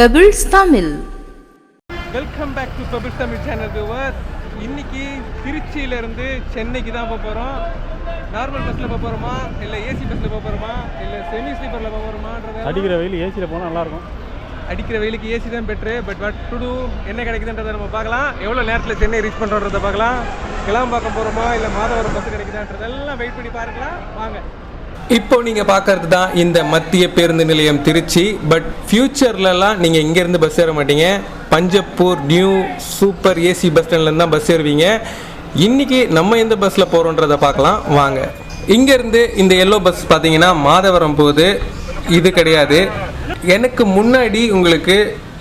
Pebbles Tamil welcome back to Pebble Tamil channel viewers இன்னைக்கு திருச்சியிலேருந்து சென்னைக்கு தான் போக போகிறோம் நார்மல் பஸ்ஸில் போக போகிறோமா இல்லை ஏசி பஸ்ஸில் போக போகிறோமா இல்லை செமி ஸ்லீப்பரில் போக போகிறோமான்றது அடிக்கிற வெயில் ஏசியில் போனால் நல்லாயிருக்கும். அடிக்கிற வெயிலுக்கு ஏசி தான் பெட்ரு பட் பட் டு டூ என்ன கிடைக்குதுன்றதை நம்ம பார்க்கலாம். எவ்வளோ நேரத்தில் சென்னை ரீச் பண்ணுறோன்றதை பார்க்கலாம். கிளம்பாக்கம் போகிறோமா இல்லை மாதவரம் பஸ் கிடைக்குதான்றதெல்லாம் வெயிட் பண்ணி பார்க்கலாம். வாங்க. இப்போ நீங்கள் பார்க்கறது தான் இந்த மத்திய பேருந்து நிலையம் திருச்சி பட் ஃப்யூச்சர்லலாம் நீங்கள் இங்கேருந்து பஸ் ஏற மாட்டீங்க. Panjappur new super AC bus ஸ்டாண்ட்லேருந்து தான் பஸ் ஏறுவீங்க. இன்னைக்கு நம்ம எந்த பஸ்ஸில் போகிறோன்றதை பார்க்கலாம். வாங்க. இங்கேருந்து இந்த எல்லோ பஸ் பார்த்தீங்கன்னா மாதவரம் போகுது. இது கிடையாது. எனக்கு முன்னாடி உங்களுக்கு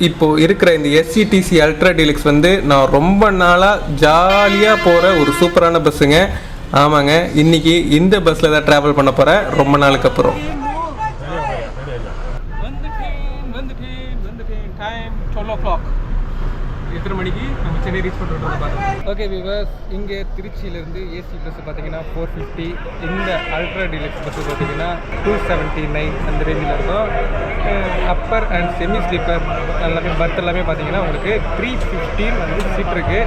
இப்போது இருக்கிற இந்த எஸ்சிடிசி அல்ட்ரா டீலக்ஸ் வந்து நான் ரொம்ப நாளாக ஜாலியாக போகிற ஒரு சூப்பரான பஸ்ஸுங்க ஆமாங்க இன்னைக்கு இந்த பஸ்ஸில் தான் ட்ராவல் பண்ண போகிறேன் ரொம்ப நாளுக்கு அப்புறம். டைம் கிளாக் எத்தனை மணிக்கு? சென்னை ரீச் பண்ணுறோம் பார்க்கலாம் ஓகே விவர்ஸ் இங்கே திருச்சியிலேருந்து ஏசி பஸ் பார்த்தீங்கன்னா ஃபோர் ஃபிஃப்டி இந்த அல்ட்ரா டீலக்ஸ் பஸ் பார்த்தீங்கன்னா டூ செவன்ட்டி நைன் அந்த ரேஞ்சில் இருக்கும். அப்பர் அண்ட் செமி ஸ்லீப்பர் எல்லாமே பர்த் எல்லாமே பார்த்தீங்கன்னா உங்களுக்கு த்ரீ ஃபிஃப்டீன் வந்து சீட் இருக்குது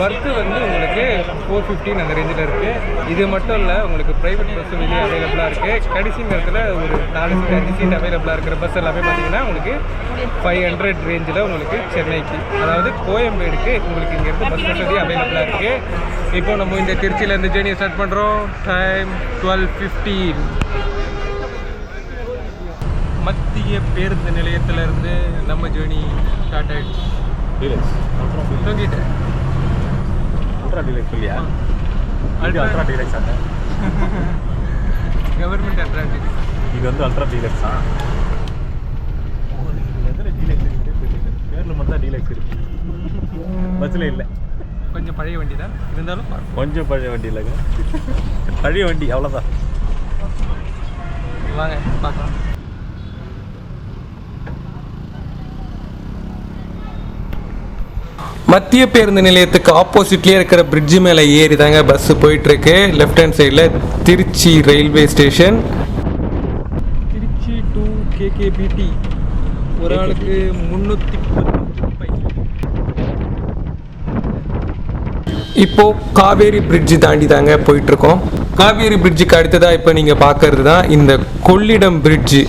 பர்த்து வந்து உங்களுக்கு ஃபோர் ஃபிஃப்டீன் அந்த ரேஞ்சில் இருக்குது இது மட்டும் இல்லை உங்களுக்கு ப்ரைவேட் பஸ் வெளியே அவைலபிளாக இருக்குது கடைசி நேரத்தில் ஒரு நாலு சீட் அஞ்சு சீட் அவைலபிளாக இருக்கிற பஸ் எல்லாமே பார்த்தீங்கன்னா உங்களுக்கு ஃபைவ் ஹண்ட்ரட் ரேஞ்சில் உங்களுக்கு சென்னைக்கு அதாவது கோயம்பேடு கோயம்பேடுக்கு உங்களுக்கு இங்கேருந்து பஸ் வசதி அவைலபிளாக இருக்குது இப்போ நம்ம இந்த திருச்சியில் இந்த ஜேர்னியை ஸ்டார்ட் பண்ணுறோம் டைம் டுவெல் ஃபிஃப்டீன் மத்திய பேருந்து நிலையத்திலிருந்து நம்ம ஜேர்னி ஸ்டார்ட் டீலக்ஸ் தூங்கிட்டேன். அல்ட்ரா டீலக்ஸ் இல்லையா அல்ட்ரா டீலக்ஸ் ஆங்க கவர்மெண்ட் அட்ராக்டிவ் இது வந்து அல்ட்ரா டீலக்ஸ் எதில் டீலக்ஸ் இருக்கு? பேரில் மட்டும் தான் டீலக்ஸ் இருக்கு. பஸ்ஸில் இல்லை. கொஞ்சம் பழைய வண்டி தான் இருந்தாலும். கொஞ்சம் பழைய வண்டி இல்லைங்க பழைய வண்டி அவ்வளோதான் வாங்க பார்க்கலாம். மத்திய பேருந்து நிலையத்துக்கு ஆப்போசிட்லேயே இருக்கிற பிரிட்ஜு மேலே ஏறி தாங்க பஸ்ஸு போயிட்டுருக்கு லெஃப்ட் ஹேண்ட் சைடில் Trichy railway station Trichy to KKBT ஒரு ஆளுக்கு முந்நூற்றி இப்போ காவேரி பிரிட்ஜ் தாண்டி தாங்க போயிட்டு இருக்கோம் காவேரி பிரிட்ஜுக்கு அடுத்ததா இப்போ நீங்க பார்க்கறது தான் இந்த கொள்ளிடம் பிரிட்ஜு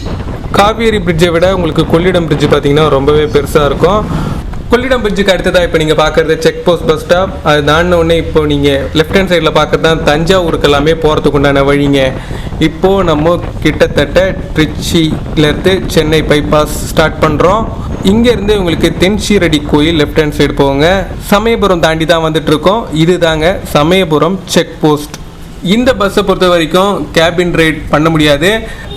காவேரி பிரிட்ஜை விட உங்களுக்கு கொள்ளிடம் பிரிட்ஜு பார்த்தீங்கன்னா ரொம்பவே பெருசாக இருக்கும். கொள்ளிடம் பிரிட்ஜுக்கு அடுத்ததா இப்போ நீங்கள் பார்க்குறது செக் போஸ்ட் பஸ் ஸ்டாப் அது தாண்டின உடனே இப்போ நீங்கள் லெஃப்ட் ஹேண்ட் சைடில் பார்க்குறது தான் தஞ்சாவூருக்கு எல்லாமே போகிறதுக்கு உண்டான வழிங்க. இப்போது நம்ம கிட்டத்தட்ட ட்ரிச்சிலேருந்து சென்னை பைபாஸ் ஸ்டார்ட் பண்ணுறோம் இங்கேருந்து உங்களுக்கு தென்சீரடி கோயில் லெஃப்ட் ஹேண்ட் சைடு போங்க. சமயபுரம் தாண்டி தான் வந்துட்டுருக்கோம் இது இதுதாங்க சமயபுரம் செக் போஸ்ட் இந்த பஸ்ஸை பொறுத்த வரைக்கும் கேபின் ரைட் பண்ண முடியாது.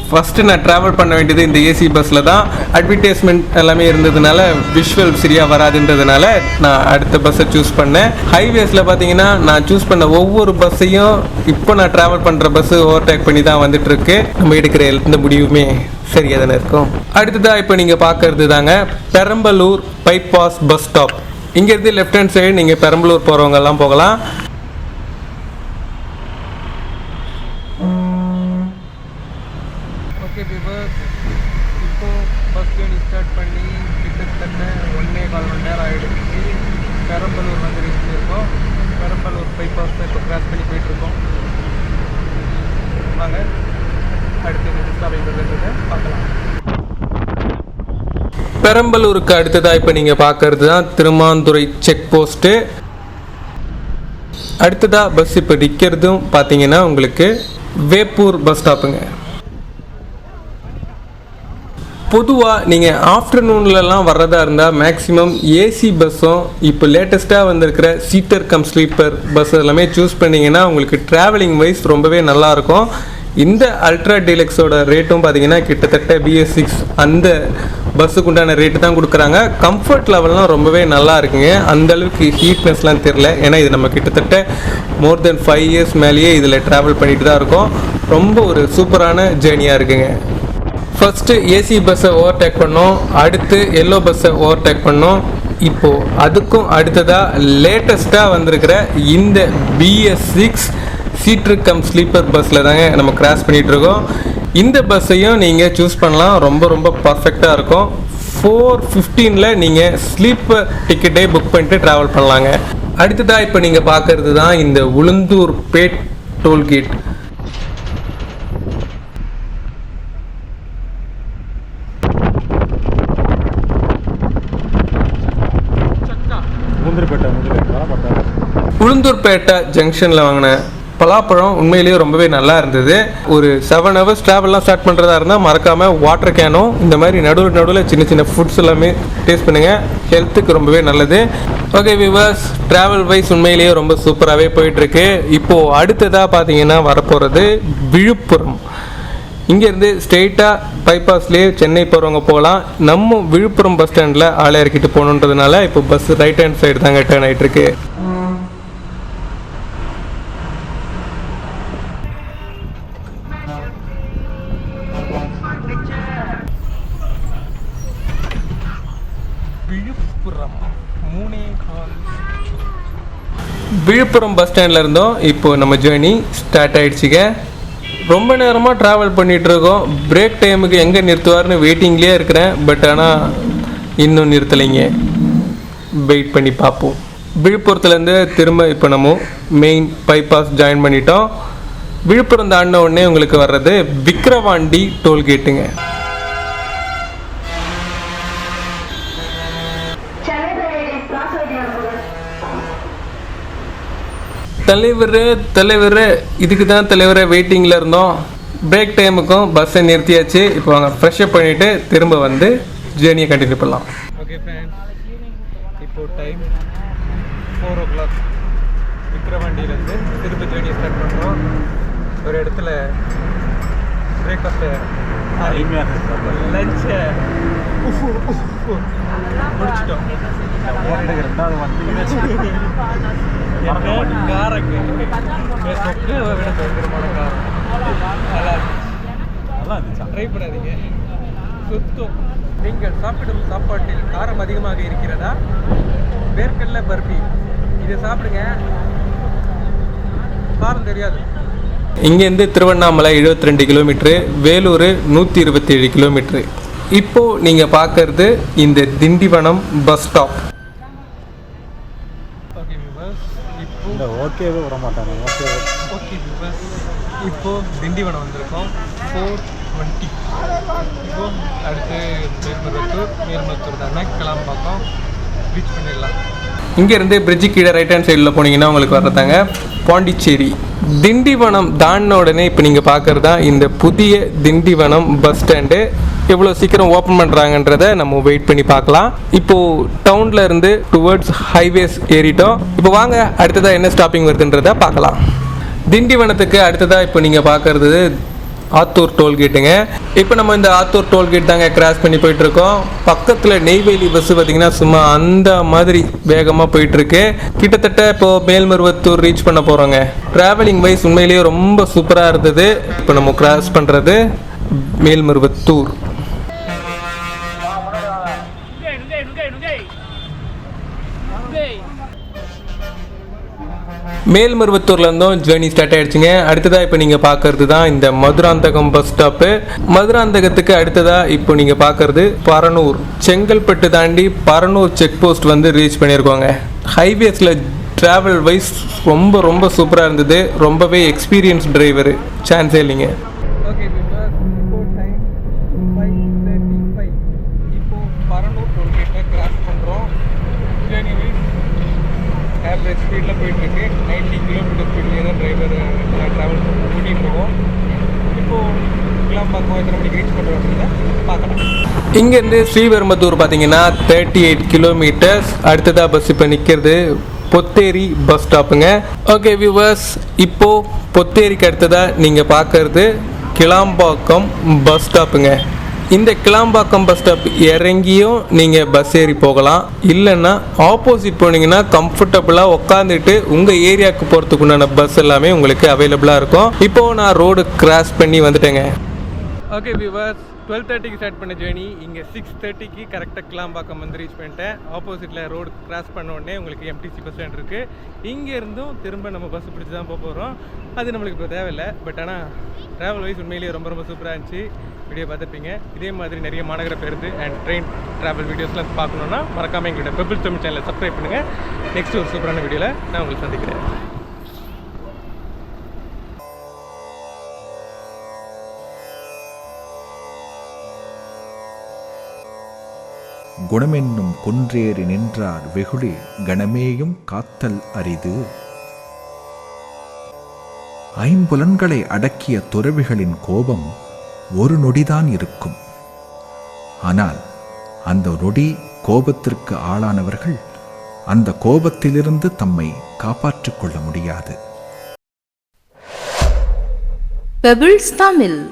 ஃபஸ்ட்டு நான் ட்ராவல் பண்ண வேண்டியது இந்த ஏசி பஸ்ஸில் தான். அட்வர்டைஸ்மெண்ட் எல்லாமே இருந்ததுனால விஷுவல் சரியாக வராதுன்றதுனால நான் அடுத்த பஸ்ஸை சூஸ் பண்ணேன். ஹைவேஸில் பார்த்தீங்கன்னா நான் சூஸ் பண்ண ஒவ்வொரு பஸ்ஸையும் இப்போ நான் ட்ராவல் பண்ணுற பஸ்ஸு ஓவர்டேக் பண்ணி தான் வந்துட்டுருக்கு. நம்ம எடுக்கிற எந்த முடிவுமே சரியாக தானே இருக்கும். அடுத்ததாக இப்போ நீங்கள் பார்க்கறது தாங்க பெரம்பலூர் பைபாஸ் பஸ் ஸ்டாப் இங்கேருந்து லெஃப்ட் ஹேண்ட் சைடு நீங்கள் பெரம்பலூர் போகிறவங்கெல்லாம் போகலாம் ஓகே பீபர்ஸ் இப்போ பஸ் ஜேர்னி ஸ்டார்ட் பண்ணி கிட்டத்தட்ட ஒன்றே கால் மணி நேரம் ஆகிடுச்சு பெரம்பலூர் வந்து ரீச் பண்ணியிருக்கோம் பெரம்பலூர் பைபாஸ் இப்போ கிராஸ் பண்ணி போயிட்டுருக்கோம் வாங்க அடுத்து என்ன ஸ்டாப்பிங்கிறத பார்க்கலாம் பெரம்பலூருக்கு அடுத்ததாக இப்போ நீங்கள் பார்க்கறது தான் திருமாந்துறை செக் போஸ்ட்டு அடுத்ததாக பஸ் இப்போ நிற்கிறதும் பார்த்தீங்கன்னா உங்களுக்கு வேப்பூர் பஸ் ஸ்டாப்புங்க பொதுவாக நீங்கள் ஆஃப்டர்நூன்லலாம் வர்றதா இருந்தால் மேக்ஸிமம் ஏசி பஸ்ஸும் இப்போ லேட்டஸ்ட்டாக வந்திருக்கிற சீட்டர் கம் ஸ்லீப்பர் பஸ் எல்லாமே சூஸ் பண்ணிங்கன்னா உங்களுக்கு ட்ராவலிங் வைஸ் ரொம்பவே நல்லாயிருக்கும் இந்த அல்ட்ரா டீலக்ஸோட ரேட்டும் பார்த்தீங்கன்னா கிட்டத்தட்ட பிஎஸ் சிக்ஸ் அந்த பஸ்ஸுக்கு உண்டான ரேட்டு தான் கொடுக்குறாங்க. கம்ஃபர்ட் லெவல்லாம் ரொம்பவே நல்லா இருக்குங்க. அந்த அளவுக்கு ஹீட்னஸ்லாம் தெரில ஏன்னா இது நம்ம கிட்டத்தட்ட மோர் தென் ஃபைவ் இயர்ஸ் மேலேயே இதில் ட்ராவல் பண்ணிட்டு தான் இருக்கோம். ரொம்ப ஒரு சூப்பரான ஜேர்னியாக இருக்குங்க. ஃபஸ்ட்டு ஏசி பஸ்ஸை ஓவர்டேக் பண்ணோம். அடுத்து எல்லோ பஸ்ஸை ஓவர்டேக் பண்ணோம். இப்போது அதுக்கும் அடுத்ததாக லேட்டஸ்ட்டாக வந்திருக்கிற இந்த BS six seater cum sleeper பஸ்ஸில் தாங்க நம்ம கிராஸ் பண்ணிட்டு இருக்கோம் இந்த பஸ்ஸையும் நீங்கள் சூஸ் பண்ணலாம். ரொம்ப ரொம்ப பர்ஃபெக்டாக இருக்கும். ஃபோர் ஃபிஃப்டீனில் நீங்கள் ஸ்லீப்பர் டிக்கெட்டே புக் பண்ணிட்டு ட்ராவல் பண்ணலாங்க. அடுத்ததாக இப்போ நீங்கள் பார்க்குறது தான் இந்த உளுந்தூர் பேட் டோல்கேட் முந்திரிப்பேட்டை முந்திரிப்பேட்டை பட்டாரு உளுந்தூர்பேட்டை. ஜங்ஷனில் வாங்கின பலாப்பழம் உண்மையிலேயே ரொம்பவே நல்லா இருந்தது. ஒரு செவன் ஹவர்ஸ் ட்ராவல்லாம் ஸ்டார்ட் பண்ணுறதா இருந்தால் மறக்காமல் வாட்டர் கேனும் இந்த மாதிரி நடுவில் நடுவில் சின்ன சின்ன ஃபுட்ஸ் எல்லாமே டேஸ்ட் பண்ணுங்கள் ஹெல்த்துக்கு ரொம்பவே நல்லது. ஓகே விவர்ஸ் ட்ராவல் வைஸ் உண்மையிலேயே ரொம்ப சூப்பராகவே போயிட்டுருக்கு. இப்போது அடுத்ததாக பார்த்தீங்கன்னா வரப்போகிறது விழுப்புரம். இங்கேருந்து ஸ்ட்ரெயிட்டாக பைபாஸ்லேயே சென்னை போகிறவங்க போகலாம். நம்ம விழுப்புரம் பஸ் ஸ்டாண்டில் ஆளை இறக்கிட்டு போகணுன்றதுனால இப்போ பஸ் ரைட் ஹேண்ட் சைடு தாங்க டேர்ன் ஆகிட்டு விழுப்புரம் பஸ் ஸ்டாண்டில் இருந்தோம். இப்போ நம்ம ஜேர்னி ஸ்டார்ட் ஆயிடுச்சுங்க. ரொம்ப நேரமாக ட்ராவல் பண்ணிகிட்ருக்கோம் இருக்கோம். பிரேக் டைமுக்கு எங்கே நிறுத்துவார்னு வெயிட்டிங்லேயே இருக்கிறேன். பட் ஆனால் இன்னும் நிறுத்தலைங்க. வெயிட் பண்ணி பார்ப்போம். விழுப்புரத்துலேருந்து திரும்ப இப்போ நம்ம மெயின் பைபாஸ் ஜாயின் பண்ணிட்டோம். விழுப்புரம் தாண்டின உடனே உங்களுக்கு வர்றது விக்ரவாண்டி டோல்கேட்டுங்க தலைவர் தலைவர். இதுக்கு தான் தலைவரை வெயிட்டிங்கில் இருந்தோம். பிரேக் டைமுக்கும் பஸ்ஸை நிறுத்தியாச்சு. இப்போ வாங்க ஃப்ரெஷ்அப் பண்ணிவிட்டு திரும்ப வந்து ஜேர்னியை கண்டினியூ பண்ணலாம். ஓகே ஃப்ரெண்ட்ஸ் இப்போ டைம் ஃபோர் ஓ கிளாக் விக்ரவாண்டியிலேருந்து திரும்ப ஜேர்னி ஸ்டார்ட் பண்ணுறோம் ஒரு இடத்துல பிரேக்ஃபாஸ்ட்டை லஞ்சை முடிச்சிட்டோம் எனக்கு ரெண்டாவது வண்டி காரங்க சொக்கு விட பயங்கரமான காரம் நல்லா இருக்கு. நல்லா இருந்துச்சா ட்ரை பண்ணாதீங்க சுத்தம் நீங்கள் சாப்பிடும் சாப்பாட்டில் காரம் அதிகமாக இருக்கிறதா வேர்க்கடலை பர்பி இதை சாப்பிடுங்க காரம் தெரியாது இங்கேருந்து திருவண்ணாமலை 72 ரெண்டு கிலோமீட்ரு வேலூர் நூற்றி இருபத்தி ஏழு கிலோமீட்ரு இப்போது நீங்கள் பார்க்கறது இந்த திண்டிவனம் பஸ் ஸ்டாப் ஓகே இப்போ இந்த ஓகேவே விட மாட்டாங்க ஓகே ஓகே இப்போ திண்டிவனம் வந்திருக்கோம். ஃபோர் டுவெண்ட்டி இப்போ அடுத்து மேல்மருவத்தூர் மேல்மருவத்தூர் தானே கிளம்பாக்கம் ரீச் பண்ணிடலாம். இங்கேருந்து பிரிட்ஜு கீழே ரைட் ஹேண்ட் சைடில் போனீங்கன்னா உங்களுக்கு வர்றதாங்க பாண்டிச்சேரி. திண்டிவனம் தாண்டின உடனே இப்போ நீங்கள் பார்க்குறது தான் இந்த புதிய திண்டிவனம் பஸ் ஸ்டாண்டு எவ்வளோ சீக்கிரம் ஓப்பன் பண்ணுறாங்கன்றத நம்ம வெயிட் பண்ணி பார்க்கலாம். இப்போது டவுனில் இருந்து டுவர்ட்ஸ் ஹைவேஸ் ஏறிட்டோம். இப்போ வாங்க அடுத்ததாக என்ன ஸ்டாப்பிங் வருதுன்றத பார்க்கலாம். திண்டிவனத்துக்கு அடுத்ததாக இப்போ நீங்கள் பார்க்குறது ஆத்தூர் டோல்கேட்டுங்க இப்போ நம்ம இந்த ஆத்தூர் டோல்கேட் தாங்க கிராஸ் பண்ணி போயிட்டுருக்கோம். பக்கத்தில் நெய்வேலி பஸ்ஸு பார்த்தீங்கன்னா சும்மா அந்த மாதிரி வேகமாக போயிட்டுருக்கு. கிட்டத்தட்ட இப்போ மேல்மருவத்தூர் ரீச் பண்ண போகிறோங்க ட்ராவலிங் வைஸ் உண்மையிலேயே ரொம்ப சூப்பராக இருந்தது. இப்போ நம்ம கிராஸ் பண்ணுறது மேல்மருவத்தூர். மேல்மருவத்தூர்லேருந்தும் ஜேர்னி ஸ்டார்ட் ஆயிடுச்சுங்க. அடுத்ததாக இப்போ நீங்கள் பார்க்கறது தான் இந்த மதுராந்தகம் பஸ் ஸ்டாப்பு மதுராந்தகத்துக்கு அடுத்ததாக இப்போ நீங்கள் பார்க்கறது பரனூர். செங்கல்பட்டு தாண்டி பரனூர் செக் போஸ்ட் வந்து ரீச் பண்ணியிருக்கோங்க ஹைவேஸில் டிராவல் வைஸ் ரொம்ப ரொம்ப சூப்பராக இருந்தது. ரொம்பவே எக்ஸ்பீரியன்ஸ் டிரைவர் சான்ஸே இல்லைங்க. ஆவரேஜ் ஸ்பீடில் போயிட்டுருக்கு. நைன்டி கிலோமீட்டர் ஸ்பீட்லேயே தான் டிரைவர் ட்ராவல் கூட்டிகிட்டு இருக்கோம். இப்போது ரீச் பண்ணுறோம் பார்க்கலாம். இங்கேருந்து ஸ்ரீவெரும்பத்தூர் பார்த்தீங்கன்னா தேர்ட்டி எயிட் கிலோமீட்டர்ஸ் அடுத்ததாக பஸ் இப்போ நிற்கிறது பொத்தேரி பஸ் ஸ்டாப்புங்க ஓகே வியூவர்ஸ் இப்போது பொத்தேரிக்கு அடுத்ததாக நீங்கள் பார்க்கறது கிளாம்பாக்கம் பஸ் ஸ்டாப்புங்க இந்த கிளாம்பாக்கம் பஸ் ஸ்டாப் இறங்கியும் நீங்கள் பஸ் ஏறி போகலாம். இல்லைன்னா ஆப்போசிட் போனீங்கன்னா கம்ஃபர்டபுளாக உட்காந்துட்டு உங்கள் ஏரியாவுக்கு போகிறதுக்கு உண்டான பஸ் எல்லாமே உங்களுக்கு அவைலபிளாக இருக்கும். இப்போது நான் ரோடு கிராஸ் பண்ணி வந்துட்டேங்க. ஓகே டுவெல் தேர்ட்டிக்கு ஸ்டார்ட் பண்ண ஜேர்னி இங்கே சிக்ஸ் தேர்ட்டிக்கு கரெக்டாக கிளாம்பாக்கம் வந்து ரீச் பண்ணிட்டேன். ஆப்போசிட்டில் ரோடு கிராஸ் பண்ண உடனே உங்களுக்கு எம்டிசி பஸ் ஸ்டாண்ட் இருக்குது இங்கேருந்தும் திரும்ப நம்ம பஸ் பிடிச்சி தான் போக போகிறோம் அது நம்மளுக்கு இப்போ தேவையில்லை. பட் ஆனால் ட்ராவல் வைஸ் உண்மையிலேயே ரொம்ப ரொம்ப சூப்பராக இருந்துச்சு. வீடியோ பார்த்துருப்பீங்க. இதே மாதிரி நிறைய மாநகர பேருந்து அண்ட் ட்ரெயின் ட்ராவல் வீடியோஸ்லாம் பார்க்கணுன்னா மறக்காமல் எங்களோட பெபிள் தமிழ் சேனலை சப்ஸ்கிரைப் பண்ணுங்கள் நெக்ஸ்ட் ஒரு சூப்பரான வீடியோவில் நான் உங்களுக்கு சந்திக்கிறேன். குணமென்னும் குன்றேறி நின்றார் வெகுளி கணமேயும் காத்தல் அரிது. ஐம்புலன்களை அடக்கிய துறவிகளின் கோபம் ஒரு நொடிதான் இருக்கும். ஆனால் அந்த நொடி கோபத்திற்கு ஆளானவர்கள் அந்த கோபத்திலிருந்து தம்மை காப்பாற்றிக் கொள்ள முடியாது. பெபிள்ஸ் தமிழ்